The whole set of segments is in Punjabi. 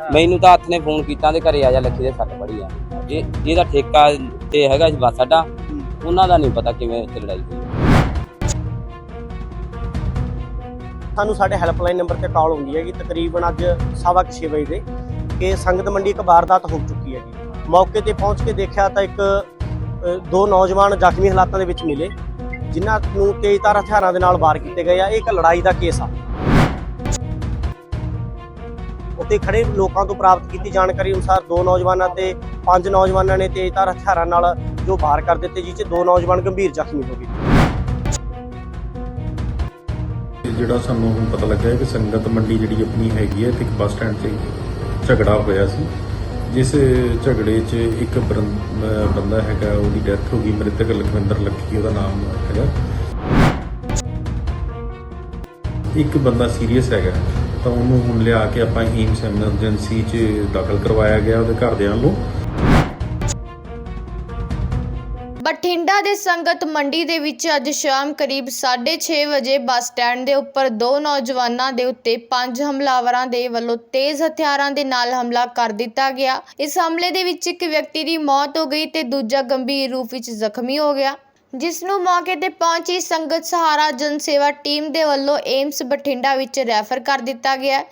ਮੈਨੂੰ ਤਾਂ ਹੱਥ ਨੇ ਫੋਨ ਕੀਤਾ ਤੇ ਘਰੇ ਆ ਜਾ ਲੱਖੀ ਦੇ ਸੱਟ ਪੜੀ ਆ। ਇਹ ਜਿਹਦਾ ਠੇਕਾ ਤੇ ਹੈਗਾ ਸੀ ਬੱਸ ਸਾਡਾ ਉਹਨਾਂ ਦਾ ਨਹੀਂ ਪਤਾ ਕਿਵੇਂ ਉੱਥੇ ਲੜਾਈ ਹੋਈ। ਸਾਨੂੰ ਸਾਡੇ ਹੈਲਪਲਾਈਨ ਨੰਬਰ ਤੇ ਕਾਲ ਹੁੰਦੀ ਹੈਗੀ ਤਕਰੀਬਨ ਅੱਜ ਸਵਾ ਕੁ ਛੇ ਵਜੇ ਦੇ ਕਿ ਸੰਗਤ ਮੰਡੀ ਇੱਕ ਵਾਰਦਾਤ ਹੋ ਚੁੱਕੀ ਹੈਗੀ ਮੌਕੇ ਤੇ ਪਹੁੰਚ ਕੇ ਦੇਖਿਆ ਤਾਂ ਇੱਕ ਅ, ਦੋ ਨੌਜਵਾਨ ਜ਼ਖਮੀ ਹਾਲਾਤਾਂ ਦੇ ਵਿੱਚ ਮਿਲੇ ਜਿਨ੍ਹਾਂ ਨੂੰ ਤੇਜ਼ਧਾਰ ਹਥਿਆਰਾਂ ਦੇ ਨਾਲ ਵਾਰ ਕੀਤੇ ਗਏ ਆ। ਇਹ ਇੱਕ ਲੜਾਈ ਦਾ ਕੇਸ ਆ। ਉੱਥੇ ਖੜੇ ਲੋਕਾਂ ਤੋਂ ਪ੍ਰਾਪਤ ਕੀਤੀ ਜਾਣਕਾਰੀ ਅਨੁਸਾਰ ਦੋ ਨੌਜਵਾਨਾਂ ਤੇ ਪੰਜ ਨੌਜਵਾਨਾਂ ਨੇ ਤੇਜ਼ਧਾਰ ਹਥਿਆਰਾਂ ਨਾਲ ਜੋ ਵਾਰ ਕਰ ਦਿੱਤੇ, ਜਿਸ 'ਚ ਦੋ ਨੌਜਵਾਨ ਗੰਭੀਰ ਜ਼ਖਮੀ ਹੋ ਗਏ। ਜਿਹੜਾ ਸਾਨੂੰ ਹੁਣ ਪਤਾ ਲੱਗਾ ਹੈ ਕਿ ਸੰਗਤ ਮੰਡੀ ਜਿਹੜੀ ਆਪਣੀ ਹੈਗੀ ਹੈ ਤੇ ਇੱਕ ਬੱਸ ਸਟੈਂਡ ਤੇ ਝਗੜਾ ਹੋਇਆ ਸੀ। ਜਿਸ ਝਗੜੇ 'ਚ ਇੱਕ ਬੰਦਾ ਹੈਗਾ, ਉਹਦੀ ਡੈਥ ਹੋ ਗਈ, ਮ੍ਰਿਤਕ ਲਖਵਿੰਦਰ ਲੱਖੀ ਉਹਦਾ ਨਾਮ ਹੈਗਾ। ਇੱਕ ਬੰਦਾ ਸੀਰੀਅਸ ਹੈਗਾ। ਤਾਂ ਉਹਨੂੰ ਹੁਣ ਲਿਆ ਕੇ ਆਪਾਂ ਏਮਸ ਐਮਰਜੈਂਸੀ 'ਚ ਦਾਖਲ ਕਰਵਾਇਆ ਗਿਆ ਉਹਦੇ ਘਰਦਿਆਂ ਵੱਲੋਂ ਬਠਿੰਡਾ ਦੇ ਸੰਗਤ ਮੰਡੀ ਦੇ ਵਿੱਚ ਅੱਜ ਸ਼ਾਮ ਕਰੀਬ 6:30 ਵਜੇ ਬੱਸ ਸਟੈਂਡ ਦੇ ਉੱਪਰ ਦੋ ਨੌਜਵਾਨਾਂ ਦੇ ਉੱਤੇ ਪੰਜ ਹਮਲਾਵਰਾਂ ਦੇ ਵੱਲੋਂ ਤੇਜ਼ ਹਥਿਆਰਾਂ ਦੇ ਨਾਲ ਹਮਲਾ ਕਰ ਦਿੱਤਾ ਗਿਆ। ਇਸ ਹਮਲੇ ਦੇ ਵਿੱਚ ਇੱਕ ਵਿਅਕਤੀ ਦੀ ਮੌਤ ਹੋ ਗਈ ਤੇ ਦੂਜਾ ਗੰਭੀਰ ਰੂਪ ਵਿੱਚ ਜ਼ਖਮੀ ਹੋ ਗਿਆ। ਜਿਸ ਨੂੰ ਮੌਕੇ ਤੇ ਪਹੁੰਚੀ ਸੰਗਤ ਸਹਾਰਾ ਜਨ ਸੇਵਾ ਟੀਮ ਦੇ ਵੱਲੋਂ ਏਮਸ ਬਠਿੰਡਾ ਵਿੱਚ ਰੈਫਰ ਕਰ ਦਿੱਤਾ ਗਿਆ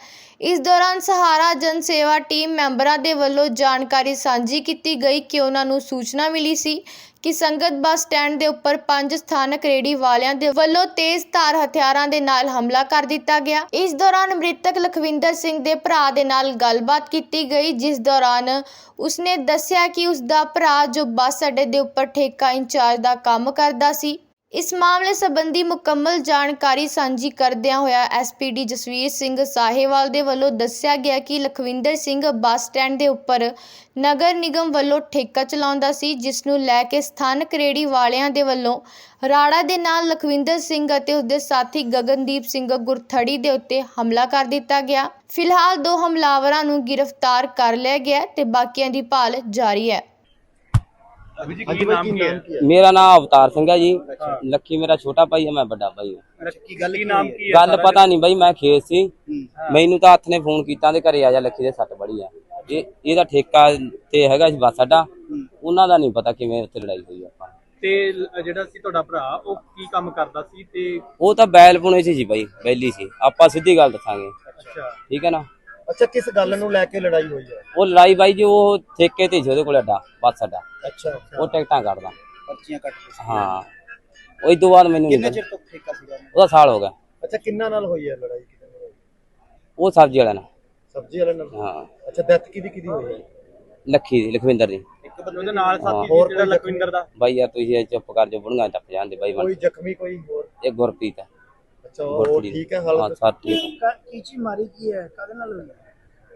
ਇਸ ਦੌਰਾਨ ਸਹਾਰਾ ਜਨ ਸੇਵਾ ਟੀਮ ਮੈਂਬਰਾਂ ਦੇ ਵੱਲੋਂ ਜਾਣਕਾਰੀ ਸਾਂਝੀ ਕੀਤੀ ਗਈ ਕਿ ਉਹਨਾਂ ਨੂੰ ਸੂਚਨਾ ਮਿਲੀ ਸੀ ਕਿ ਸੰਗਤ ਬੱਸ ਸਟੈਂਡ ਦੇ ਉੱਪਰ ਪੰਜ ਸਥਾਨਕ ਰੇੜੀ ਵਾਲਿਆਂ ਦੇ ਵੱਲੋਂ ਤੇਜ਼ ਧਾਰ ਹਥਿਆਰਾਂ ਦੇ ਨਾਲ ਹਮਲਾ ਕਰ ਦਿੱਤਾ ਗਿਆ। ਇਸ ਦੌਰਾਨ ਮ੍ਰਿਤਕ ਲਖਵਿੰਦਰ ਸਿੰਘ ਦੇ ਭਰਾ ਦੇ ਨਾਲ ਗੱਲਬਾਤ ਕੀਤੀ ਗਈ, ਜਿਸ ਦੌਰਾਨ ਉਸਨੇ ਦੱਸਿਆ ਕਿ ਉਸ ਦਾ ਭਰਾ ਜੋ ਬੱਸ ਅੱਡੇ ਦੇ ਉੱਪਰ ਠੇਕਾ ਇੰਚਾਰਜ ਦਾ ਕੰਮ ਕਰਦਾ ਸੀ ਇਸ ਮਾਮਲੇ ਸਬੰਧੀ ਮੁਕੰਮਲ ਜਾਣਕਾਰੀ ਸਾਂਝੀ ਕਰਦਿਆਂ ਹੋਇਆ ਐਸਪੀਡੀ ਜਸਵੀਰ ਸਿੰਘ ਸਾਹੇਵਾਲ ਦੇ ਵੱਲੋਂ ਦੱਸਿਆ ਗਿਆ ਕਿ ਲਖਵਿੰਦਰ ਸਿੰਘ ਬੱਸ ਸਟੈਂਡ ਦੇ ਉੱਪਰ ਨਗਰ ਨਿਗਮ ਵੱਲੋਂ ਠੇਕਾ ਚਲਾਉਂਦਾ ਸੀ, ਜਿਸ ਨੂੰ ਲੈ ਕੇ ਸਥਾਨਕ ਰੇੜੀ ਵਾਲਿਆਂ ਦੇ ਵੱਲੋਂ ਰਾੜਾ ਦੇ ਨਾਲ ਲਖਵਿੰਦਰ ਸਿੰਘ ਅਤੇ ਉਸਦੇ ਸਾਥੀ ਗਗਨਦੀਪ ਸਿੰਘ ਗੁਰਥੜੀ ਦੇ ਉੱਤੇ ਹਮਲਾ ਕਰ ਦਿੱਤਾ ਗਿਆ। ਫਿਲਹਾਲ ਦੋ ਹਮਲਾਵਰਾਂ ਨੂੰ ਗ੍ਰਿਫਤਾਰ ਕਰ ਲਿਆ ਗਿਆ ਤੇ ਬਾਕੀਆਂ ਦੀ ਭਾਲ ਜਾਰੀ ਹੈ। ਅਭੀ ਜੀ ਕੀ ਨਾਮ ਕੀ ਹੈ? ਮੇਰਾ ਨਾਮ ਅਵਤਾਰ ਸਿੰਘ ਹੈ ਜੀ। ਲੱਖੀ ਮੇਰਾ ਛੋਟਾ ਭਾਈ ਹੈ ਮੈਂ ਵੱਡਾ ਭਾਈ ਹਾਂ। ਕੀ ਗੱਲ ਕੀ ਨਾਮ ਕੀ ਹੈ ਗੱਲ ਪਤਾ ਨਹੀਂ ਬਾਈ ਮੈਂ ਖੇਤ ਸੀ। ਮੈਨੂੰ ਤਾਂ ਹੱਥ ਨੇ ਫੋਨ ਕੀਤਾ ਤੇ ਘਰੇ ਆ ਜਾ ਲੱਖੀ ਦੇ ਸੱਟ ਬੜੀ ਆ। ਇਹ ਇਹਦਾ ਠੇਕਾ ਤੇ ਹੈਗਾ ਸੀ ਬੱਸ ਸਾਡਾ ਉਹਨਾਂ ਦਾ ਨਹੀਂ ਪਤਾ ਕਿਵੇਂ ਉੱਥੇ ਲੜਾਈ ਹੋਈ ਆਪਾਂ ਤੇ ਜਿਹੜਾ ਸੀ ਤੁਹਾਡਾ ਭਰਾ ਉਹ ਕੀ ਕੰਮ ਕਰਦਾ ਸੀ ਤੇ ਉਹ ਤਾਂ ਬੈਲ ਪੁਣੇ ਸੀ ਜੀ ਬਾਈ ਬੈਲੀ ਸੀ। ਆਪਾਂ ਸਿੱਧੀ ਗੱਲ ਦੱਸਾਂਗੇ। ਅੱਛਾ। ਠੀਕ ਹੈ ਨਾ? ਅੱਛਾ ਕਿਸ ਗੱਲ ਨੂੰ ਲੈ ਕੇ ਲੜਾਈ ਹੋਈ ਹੈ? ਉਹ ਲੜਾਈ ਬਾਈ ਜੀ ਉਹ ਠੇਕੇ ਤੇ ਸੀ ਉਹਦੇ ਕੋਲ ਅੱਡਾ ਬੱਸ ਸਾਡਾ ਅੱਛਾ ਉਹ ਟਿਕਟਾਂ ਕੱਢਦਾ ਪਰਚੀਆਂ ਕੱਟ ਕੇ ਹਾਂ। ਉਹ ਤੋਂ ਬਾਅਦ ਮੈਨੂੰ ਕਿੰਨੇ। ਚਿਰ ਤੋਂ ਠੇਕਾ ਸੀਗਾ? ਉਹਦਾ ਸਾਲ ਹੋ ਗਿਆ। ਅੱਛਾ ਕਿੰਨਾ ਨਾਲ ਹੋਈ ਹੈ ਲੜਾਈ? ਕਿਹਦੇ ਨਾਲ ਹੋਈ? ਉਹ ਸਬਜ਼ੀ ਵਾਲਾ ਨਾ ਸਬਜ਼ੀ ਵਾਲੇ ਨਾਲ? ਹਾਂ। ਅੱਛਾ ਡੈਥ ਕਿਹਦੀ ਕਿਹਦੀ ਹੋਈ ਹੈ? ਲੱਖੀ ਦੀ ਲਖਵਿੰਦਰ ਦੀ। ਇੱਕ ਬੰਦੇ ਨਾਲ ਸਾਥੀ ਹੋਰ ਜਿਹੜਾ ਲਖਵਿੰਦਰ ਦਾ। ਬਾਈ ਯਾਰ ਤੁਸੀਂ ਇਹ ਚੁੱਪ ਕਰ ਜੋ ਬੁੜੀਆਂ ਟੱਪ ਜਾਂਦੇ ਬਾਈ ਬਣ ਕੋਈ ਜ਼ਖਮੀ ਕੋਈ ਹੋਰ? ਇਹ ਗੁਰਪ੍ਰੀਤ ਹੈ। ਅੱਛਾ ਉਹ ਗੁਰਪ੍ਰੀਤ ਠੀਕ ਹੈ ਹਾਂ ਹਾਲਤ ਸਭ ਠੀਕ ਹੈ। ਕੀਚੀ ਮਾਰੀ ਕੀ ਹੈ? ਕਦੇ ਨਾਲ ਹੋਈ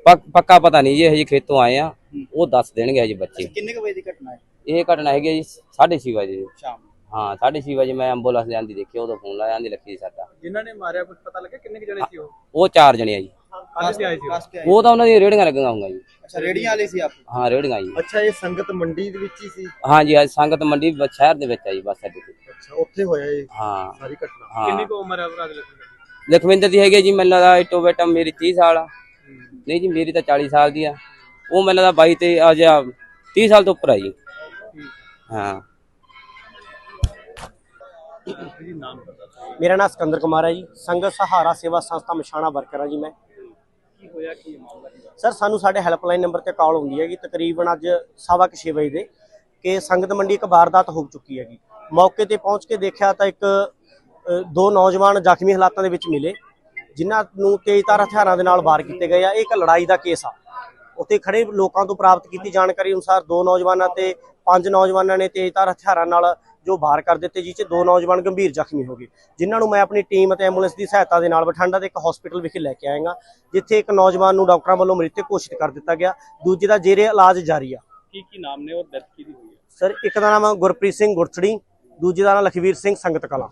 ਪੱਕ- ਪੱਕਾ ਪਤਾ ਨਹੀਂ ਜੀ ਹਜੇ ਖੇਤੋਂ ਆਏ ਆ ਉਹ ਦੱਸ ਦੇਣਗੇ ਹਜੇ ਬੱਚੇ। ਕਿੰਨੇ ਕੁ ਵਜੇ ਦੀ ਘਟਨਾ ਹੈ? ਇਹ ਘਟਨਾ ਹੈਗੀ ਹੈ ਜੀ 6:30 ਵਜੇ। ਦੀ। ਸ਼ਾਮ ਹਾਂ 6:30 ਵਜੇ ਮੈਂ ਐਂਬੂਲੈਂਸ ਜਾਂਦੀ ਦੇਖੀ ਉਦੋਂ ਫੋਨ ਲਾਇਆ ਆਂਦੀ ਲੱਖੀ ਸਾਡਾ। ਜਿਨ੍ਹਾਂ ਨੇ ਮਾਰਿਆ ਕੁਝ ਪਤਾ ਲੱਗਿਆ ਕਿੰਨੇ ਕੁ ਜਣੇ ਸੀ ਉਹ? ਉਹ ਚਾਰ ਜਣੇ ਆ ਜੀ। ਕਾਹਦੇ ਤੇ ਆਏ ਸੀ ਉਹ? ਉਹ ਤਾਂ ਉਹਨਾਂ ਦੀਆਂ ਰੇੜੀਆਂ ਲੱਗੀਆਂ ਹੋਊਗਾ ਜੀ। ਅੱਛਾ ਰੇੜੀਆਂ ਵਾਲੇ ਸੀ ਆਪ? ਹਾਂ ਰੇੜੀਆਂ ਜੀ। ਅੱਛਾ ਇਹ ਸੰਗਤ ਮੰਡੀ ਦੇ ਵਿੱਚ ਹੀ ਸੀ? ਹਾਂ ਜੀ ਅੱਜ ਸੰਗਤ ਮੰਡੀ ਬ- ਸ਼ਹਿਰ ਦੇ ਵਿੱਚ ਆ ਜੀ ਬੱਸ ਅੱਡੇ ਤੇ। ਅੱਛਾ ਉੱਥੇ ਹੋਇਆ ਇਹ ਹਾਂ। ਸਾਰੀ ਘਟਨਾ। ਹਾਂ। ਕਿੰਨੀ ਕੁ ਉਮਰ ਹੈ ਭਰਾ ਦੇ ਲਖਵਿੰਦਰ ਦੀ? ਲਖਵਿੰਦਰ ਦੀ ਹੈਗੀ ਜੀ ਮੈਨੂੰ ਲੱਗਦਾ ਇਟੋ ਬੇਟਾ ਮੇਰੀ 30 ਸਾਲ ਆ। ਨਹੀਂ ਜੀ ਮੇਰੀ ਤਾਂ 40 ਸਾਲ ਦੀ ਆ। ਉਹ ਮੈਨੂੰ ਲੱਗਦਾ 22 ਤੇ ਆ ਜਾ 30 ਸਾਲ ਤੋਂ ਉੱਪਰ ਆ ਜੀ। ਹਾਂ। ਜੀ ਨਾਮ ਪਤਾ ਮੇਰਾ ਨਾਮ ਸਿਕੰਦਰ ਕੁਮਾਰ ਹੈ ਜੀ। ਸੰਗਤ ਸਹਾਰਾ ਸੇਵਾ ਸੰਸਥਾ ਮਸ਼ਾਣਾ ਵਰਕਰ ਹਾਂ ਜੀ ਮੈਂ। ਕੀ ਹੋਇਆ ਕੀ ਮਾਮਲਾ ਸਰ ਸਾਨੂੰ ਸਾਡੇ ਹੈਲਪਲਾਈਨ ਨੰਬਰ ਤੇ ਕਾਲ ਹੁੰਦੀ ਹੈਗੀ। ਤਕਰੀਬਨ ਅੱਜ ਸਵਾ ਕੁ ਛੇ ਵਜੇ ਦੇ ਕਿ ਸੰਗਤ ਮੰਡੀ ਇੱਕ ਵਾਰਦਾਤ ਹੋ ਚੁੱਕੀ ਹੈਗੀ। ਮੌਕੇ ਤੇ ਪਹੁੰਚ ਕੇ ਦੇਖਿਆ ਤਾਂ ਇੱਕ ਦੋ ਨੌਜਵਾਨ ਜ਼ਖਮੀ ਹਾਲਾਤਾਂ ਦੇ ਵਿੱਚ ਮਿਲੇ ਜਿਨ੍ਹਾਂ ਨੂੰ ਤੇਜ਼ਧਾਰ ਹਥਿਆਰਾਂ ਦੇ ਨਾਲ ਵਾਰ ਕੀਤੇ ਗਏ ਆ। ਇਹ ਇੱਕ ਲੜਾਈ ਦਾ ਕੇਸ ਆ। ਉੱਥੇ ਖੜੇ ਲੋਕਾਂ ਤੋਂ ਪ੍ਰਾਪਤ ਕੀਤੀ ਜਾਣਕਾਰੀ ਅਨੁਸਾਰ ਦੋ ਨੌਜਵਾਨਾਂ ਤੇ ਪੰਜ ਨੌਜਵਾਨਾਂ ਨੇ ਤੇਜ਼ਧਾਰ ਹਥਿਆਰਾਂ ਨਾਲ ਜੋ ਵਾਰ ਕਰ ਦਿੱਤੇ ਜਿਸ 'ਚ ਦੋ ਨੌਜਵਾਨ ਗੰਭੀਰ ਜ਼ਖਮੀ ਹੋ ਗਏ। ਜਿਨ੍ਹਾਂ ਨੂੰ ਮੈਂ ਆਪਣੀ ਟੀਮ ਅਤੇ ਐਂਬੂਲੈਂਸ ਦੀ ਸਹਾਇਤਾ ਦੇ ਨਾਲ ਬਠਿੰਡਾ ਦੇ ਇੱਕ ਹਸਪੀਟਲ ਵਿਖੇ ਲੈ ਕੇ ਆਏਗਾ ਜਿੱਥੇ ਇੱਕ ਨੌਜਵਾਨ ਨੂੰ ਡਾਕਟਰਾਂ ਵੱਲੋਂ ਮ੍ਰਿਤਕ ਘੋਸ਼ਿਤ ਕਰ ਦਿੱਤਾ ਗਿਆ। ਦੂਜੇ ਦਾ ਜੇਰੇ ਇਲਾਜ ਜਾਰੀ ਆ। ਕੀ ਕੀ ਨਾਮ ਨੇ ਉਹ? ਡੈਥ ਕਿਹਦੀ ਹੋਈ ਹੈ ਸਰ ਇੱਕ ਦਾ ਨਾਮ ਗੁਰਪ੍ਰੀਤ ਸਿੰਘ ਗੁਰਥੜੀ ਦੂਜੇ ਦਾ ਨਾਮ ਲਖਵੀਰ ਸਿੰਘ ਸੰਗਤ ਕਲਾਂ।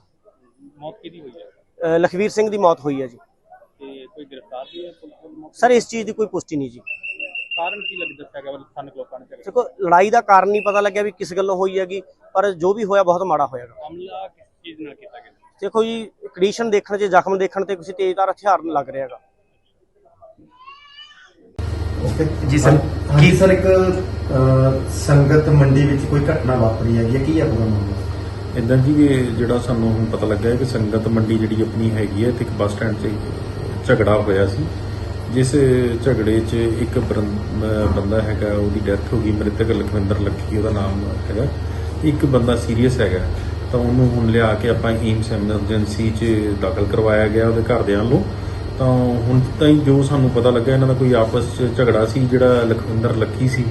ਮੌਤ ਕਿਹਦੀ ਹੋਈ ਹੈ? ਲਖਵੀਰ ਸਿੰਘ ਦੀ ਮੌਤ ਹੋਈ ਹੈ ਜੀ। ਤੇ ਕੋਈ ਗ੍ਰਿਫਤਾਰ ਵੀ ਹੈ ਪੁਲਿਸ ਵੱਲੋਂ ਮੌਕੇ ਸਰ ਇਸ ਚੀਜ਼ ਦੀ ਕੋਈ ਪੁਸ਼ਟੀ ਨਹੀਂ ਜੀ? ਕਾਰਨ ਕੀ ਲੱਗ ਦੱਸਿਆ ਗਿਆ? ਸਥਾਨਕ ਲੋਕਾਂ ਨੇ? ਦੇਖੋ ਲੜਾਈ ਦਾ ਕਾਰਨ ਨਹੀਂ ਪਤਾ ਲੱਗਿਆ ਵੀ ਕਿਸ ਗੱਲੋਂ ਹੋਈ ਹੈਗੀ ਪਰ ਜੋ ਵੀ ਹੋਇਆ ਬਹੁਤ ਮਾੜਾ ਹੋਇਆਗਾ ਹਮਲਾ ਕਿਸ ਚੀਜ਼ ਨਾਲ ਕੀਤਾ ਗਿਆ? ਦੇਖੋ ਜੀ ਕੰਡੀਸ਼ਨ ਦੇਖਣ 'ਚ ਜ਼ਖਮ ਦੇਖਣ ਤੇ ਕਿਸੇ ਤੇਜ਼ਧਾਰ ਹਥਿਆਰ ਨਾਲ ਲੱਗ ਰਿਹਾ ਹੈਗਾ। ਜੀ ਸਰ। ਕੀ ਸਰ ਇੱਕ ਸੰਗਤ ਮੰਡੀ ਵਿੱਚ ਕੋਈ ਘਟਨਾ ਵਾਪਰੀ ਹੈਗੀ ਕੀ ਹੈ ਪੂਰਾ ਮਾਮਲਾ? ਇਦਾਂ ਜੀ ਇਹ ਜਿਹੜਾ ਸਾਨੂੰ ਹੁਣ ਪਤਾ ਲੱਗਾ ਹੈ ਕਿ ਸੰਗਤ ਮੰਡੀ ਜਿਹੜੀ ਆਪਣੀ ਹੈਗੀ ਹੈ ਇੱਥੇ ਇੱਕ ਬੱਸ ਸਟੈਂਡ 'ਤੇ ਝਗੜਾ ਹੋਇਆ ਸੀ, ਜਿਸ ਝਗੜੇ 'ਚ ਇੱਕ ਬਰਨ- ਬੰਦਾ ਹੈਗਾ, ਉਹਦੀ ਡੈਥ ਹੋ ਗਈ, ਮ੍ਰਿਤਕ ਲਖਵਿੰਦਰ ਲੱਖੀ, ਉਹਦਾ ਨਾਮ ਹੈਗਾ। ਇੱਕ ਬੰਦਾ ਸੀਰੀਅਸ ਹੈਗਾ, ਤਾਂ ਉਹਨੂੰ ਹੁਣ ਲਿਆ ਕੇ ਆਪਾਂ ਏਮਸ ਐਮਰਜੈਂਸੀ 'ਚ ਦਾਖਲ ਕਰਵਾਇਆ ਗਿਆ ਉਹਦੇ ਘਰਦਿਆਂ ਨੂੰ। ਤਾਂ ਹੁਣ ਤਾਈਂ ਜੋ ਸਾਨੂੰ ਪਤਾ ਲੱਗਾ ਇਹਨਾਂ ਦਾ ਕੋਈ ਆਪਸ 'ਚ ਝਗੜਾ ਸੀ, ਜਿਹੜਾ ਲਖਵਿੰਦਰ ਲੱਖੀ ਸੀ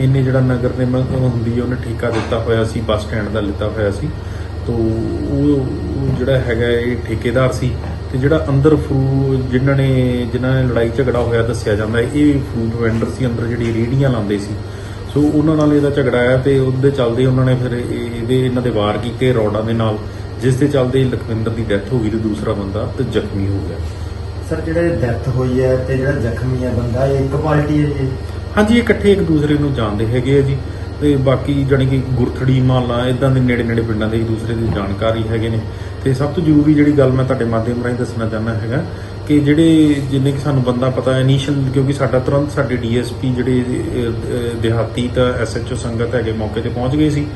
ਇਹਨੇ ਜਿਹੜਾ ਨਗਰ ਨਿਗਮ ਹੁੰਦੀ ਹੈ ਉਹਨੇ ਠੇਕਾ ਦਿੱਤਾ ਹੋਇਆ ਸੀ, ਬੱਸ ਸਟੈਂਡ ਦਾ ਲਿੱਤਾ ਹੋਇਆ ਸੀ। ਤੋਂ ਉਹ ਜਿਹੜਾ ਹੈਗਾ ਇਹ ਠੇਕੇਦਾਰ ਸੀ ਤੇ ਜਿਹੜਾ ਅੰਦਰ ਫਰੂ ਜਿਨ੍ਹਾਂ ਨੇ ਜਿਨ੍ਹਾਂ ਨੇ ਲੜਾਈ ਝਗੜਾ ਹੋਇਆ ਦੱਸਿਆ ਜਾਂਦਾ ਇਹ ਫੂਡ ਵੈਂਡਰ ਸੀ, ਅੰਦਰ ਜਿਹੜੀ ਰੇਹੜੀਆਂ ਲਾਉਂਦੇ ਸੀ। ਸੋ ਉਹਨਾਂ ਨਾਲ ਇਹਦਾ ਝਗੜਾ ਆਇਆ ਤੇ ਉਹਦੇ ਚੱਲਦੇ ਉਹਨਾਂ ਨੇ ਫਿਰ ਇਹਦੇ, ਇਹਨਾਂ ਦੇ ਵਾਰ ਕੀਤੇ ਰੋਡਾਂ ਦੇ ਨਾਲ, ਜਿਸ ਦੇ ਚੱਲਦੇ ਲਖਵਿੰਦਰ ਦੀ ਡੈਥ ਹੋ ਗਈ ਤੇ ਦੂਸਰਾ ਬੰਦਾ ਤੇ ਜ਼ਖਮੀ ਹੋ ਗਿਆ। ਸਰ ਜਿਹੜੇ ਡੈਥ ਹੋਈ ਹੈ ਤੇ ਜਿਹੜਾ ਜ਼ਖਮੀ ਹੈ ਬੰਦਾ, ਇਹ ਇੱਕ ਪਾਰਟੀ ਹੈ ਜੀ? ਹਾਂਜੀ ਇਕੱਠੇ ਇੱਕ ਦੂਸਰੇ ਨੂੰ ਜਾਣਦੇ ਹੈਗੇ ਆ ਜੀ। ਤੇ ਬਾਕੀ ਜਾਣੀ ਕਿ ਗੁਰਥੜੀ ਮਾਲਾ ਇਦਾਂ ਦੇ ਨੇੜੇ ਨੇੜੇ ਪਿੰਡਾਂ ਦੇ ਇੱਕ ਦੂਸਰੇ ਦੀ ਜਾਣਕਾਰੀ ਹੈਗੇ ਨੇ। ਤੇ ਸਭ ਤੋਂ ਜ਼ਰੂਰੀ ਜਿਹੜੀ ਗੱਲ ਮੈਂ ਤੁਹਾਡੇ ਮਾਧਿਅਮ ਰਾਹੀਂ ਦੱਸਣਾ ਚਾਹੁੰਦਾ ਹੈਗਾ ਕਿ ਜਿਹੜੇ ਜਿੰਨੇ ਕਿ ਸਾਨੂੰ ਬੰਦਾ ਪਤਾ ਇਨੀਸ਼ੀਅਲ ਕਿਉਂਕਿ ਸਾਡਾ ਤੁਰੰਤ ਸਾਡੇ ਡੀਐਸਪੀ ਜਿਹੜੇ ਦਿਹਾਤੀ ਤਾਂ ਐਸਐਚਓ ਸੰਗਤ ਹੈਗੇ ਮੌਕੇ ਤੇ ਪਹੁੰਚ ਗਏ ਸੀ।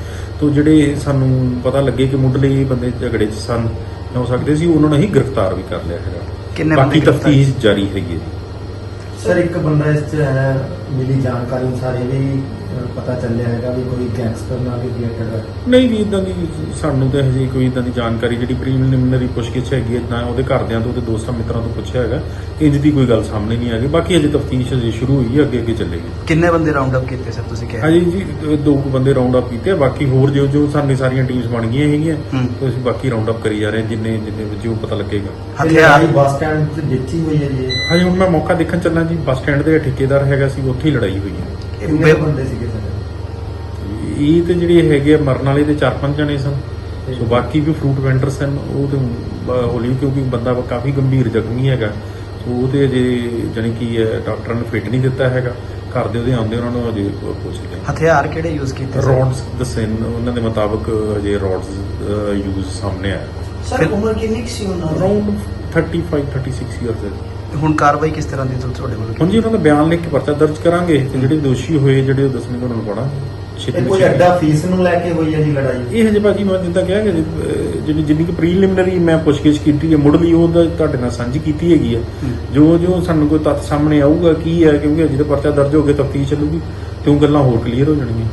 ਤੋਂ ਜਿਹੜੇ ਸਾਨੂੰ ਪਤਾ ਲੱਗੇ ਕਿ ਮੁੱਢਲੇ ਬੰਦੇ ਝਗੜੇ 'ਚ ਸਨ ਹੋ ਸਕਦੇ ਸੀ ਉਹਨਾਂ ਨੂੰ ਹੀ ਗ੍ਰਿਫਤਾਰ ਵੀ ਕਰ ਲਿਆ ਹੈਗਾ। ਬਾਕੀ ਤਫਤੀਸ਼ ਜਾਰੀ ਹੈਗੀ ਹੈ ਸਰ ਇੱਕ ਬੰਦਾ ਇਸ ਚ ਹੈ ਮਿਲੀ ਜਾਣਕਾਰੀ ਅਨੁਸਾਰ ਇਹ ਵੀ ਪਤਾ ਚੱਲਿਆ ਹੈਗਾ ਵੀ ਕੋਈ ਗੈਂਗਸਟਰ ਨਾਲ ਵੀ ਰਿਲੇਟਡ ਹੈ। ਨਹੀਂ ਜੀ ਇਦਾਂ ਦੀ ਸਾਨੂੰ ਤਾਂ ਹਜੇ ਕੋਈ ਇਦਾਂ ਦੀ ਜਾਣਕਾਰੀ ਜਿਹੜੀ ਪ੍ਰੀਲਿਮਿਨਰੀ ਪੁੱਛਗਿੱਛ ਹੈਗੀ ਹੈ ਨਾ ਉਹਦੇ ਘਰਦਿਆਂ ਤੋਂ ਤੇ ਦੋਸਤਾਂ ਮਿੱਤਰਾਂ ਤੋਂ ਪੁੱਛਿਆ ਹੈਗਾ। ਇੰਜ ਦੀ ਕੋਈ ਗੱਲ ਸਾਹਮਣੇ ਨਹੀਂ ਆ ਗਈ। ਬਾਕੀ ਹਜੇ ਤਫਤੀਸ਼ ਹਜੇ ਸ਼ੁਰੂ ਹੋਈ ਹੈ ਅੱਗੇ ਅੱਗੇ ਚੱਲੇਗੀ। ਕਿੰਨੇ ਬੰਦੇ ਰਾਉਂਡ ਅਪ ਕੀਤੇ ਸਰ ਤੁਸੀਂ ਕਿਹਾ? ਹਜੇ ਜੀ ਦੋ ਕੁ ਬੰਦੇ ਰਾਉਂਡ ਅਪ ਕੀਤੇ ਆ, ਬਾਕੀ ਹੋਰ ਜੋ ਜੋ ਸਾਡੀ ਸਾਰੀਆਂ ਟੀਮਸ ਬਣ ਗਈਆਂ ਹੈਗੀਆਂ। ਤੇ ਅਸੀਂ ਬਾਕੀ ਰਾਉਂਡ ਅਪ ਕਰੀ ਜਾ ਰਹੇ ਹਾਂ ਜਿੰਨੇ ਜਿੰਨੇ ਵਿੱਚ ਉਹ ਪਤਾ ਲੱਗੇਗਾ। ਹਥਿਆਰ ਬੱਸ ਸਟੈਂਡ ਤੇ ਦਿੱਤੀ ਹੋਈ ਹੈ ਜੀ। ਹਜੇ ਹੁਣ ਮੈਂ ਮੌਕਾ ਦੇਖਣ ਚੱਲਾਂ ਜੀ ਬੱਸ ਸਟੈਂਡ ਦੇ ਠੇਕੇਦਾਰ ਹੈਗਾ ਸੀ ਉੱਥੇ ਹੀ ਲੜਾਈ ਹੋਈ ਹੈ। ਕਿੰਨੇ ਬੇ- ਬੰਦੇ ਸੀਗੇ ਸਰ? ਇਹ ਤੇ ਜਿਹੜੇ ਹੈਗੇ ਆ, ਮਰਨ ਵਾਲੇ ਤੇ ਚਾਰ ਪੰਜ ਜਣੇ ਸਨ। ਸੋ ਬਾਕੀ ਵੀ ਫਰੂਟ ਵੈਂਡਰ ਸਨ ਉਹ ਤੇ ਹੌਲੀ ਕਿਉਂਕਿ ਬੰਦਾ ਕਾਫੀ ਗੰਭੀਰ ਜ਼ਖਮੀ ਹੈਗਾ। ਸੋ ਉਹ ਤੇ ਅਜੇ ਜਾਣੀ ਕਿ ਡਾਕਟਰਾਂ ਨੇ ਫਿੱਟ ਨਹੀਂ ਦਿੱਤਾ ਹੈਗਾ। ਘਰ ਦੇ ਉਹਦੇ ਆਉਂਦੇ ਉਹਨਾਂ ਨੂੰ ਅਜੇ ਪੁੱਛ ਰਹੇ ਹਥਿਆਰ ਕਿਹੜੇ ਯੂਜ਼ ਕੀਤੇ ਸਰ? ਰੋਡਸ ਦੱਸੇ ਨੇ, ਉਹਨਾਂ ਦੇ ਮੁਤਾਬਕ ਅਜੇ ਰੋਡਸ ਯੂਜ਼ ਸਾਹਮਣੇ ਆਇਆ। ਫਿਰ ਉਮਰ ਕਿੰਨੀ ਕੁ ਸੀ ਉਹਨਾਂ ਅਰਾਊਂਡ 35 36 ਇਅਰਸ ਹੁਣ ਕਾਰਵਾਈ ਕਿਸ ਤਰ੍ਹਾਂ ਦੀ ਤੁਹਾਡੇ ਵੱਲੋਂ ਹੁਣ ਜੀ ਉਹਨਾਂ ਦਾ ਬਿਆਨ ਲਿਖ ਕੇ ਪਰਚਾ ਦਰਜ ਕਰਾਂਗੇ ਤੇ ਜਿਹੜੇ ਦੋਸ਼ੀ ਹੋਏ ਜਿਹੜੇ ਉਹ ਦੱਸਣਗੇ ਉਹਨਾਂ ਨੂੰ ਪੜਾ ਇਹ ਕੋਈ ਅੱਡਾ ਫੀਸ ਨੂੰ ਲੈ ਕੇ ਹੋਈ ਹੈ ਜੀ ਲੜਾਈ? ਇਹ ਹਜੇ ਭਾਜੀ ਮੈਂ ਜਿੱਦਾਂ ਕਿਹਾ ਕਿ ਜਿਹੜੀ ਜਿੰਨੀ ਕਿ ਪ੍ਰੀਲਿਮਿਨਰੀ ਮੈਂ ਪੁੱਛਗਿੱਛ ਕੀਤੀ ਹੈ ਮੁੱਢਲੀ ਉਹ ਤਾਂ ਤੁਹਾਡੇ ਨਾਲ ਸਾਂਝੀ ਕੀਤੀ ਹੈਗੀ ਹੈ। ਜੋ ਜੋ ਸਾਨੂੰ ਕੋਈ ਤੱਥ ਸਾਹਮਣੇ ਆਊਗਾ ਕੀ ਹੈ ਕਿਉਂਕਿ ਅਜੇ ਤਾਂ ਪਰਚਾ ਦਰਜ ਹੋ ਕੇ ਤਫਤੀਸ਼ ਚੱਲੂਗੀ ਤੇ ਉਹ ਗੱਲਾਂ ਹੋਰ ਕਲੀਅਰ ਹੋ ਜਾਣਗੀਆਂ।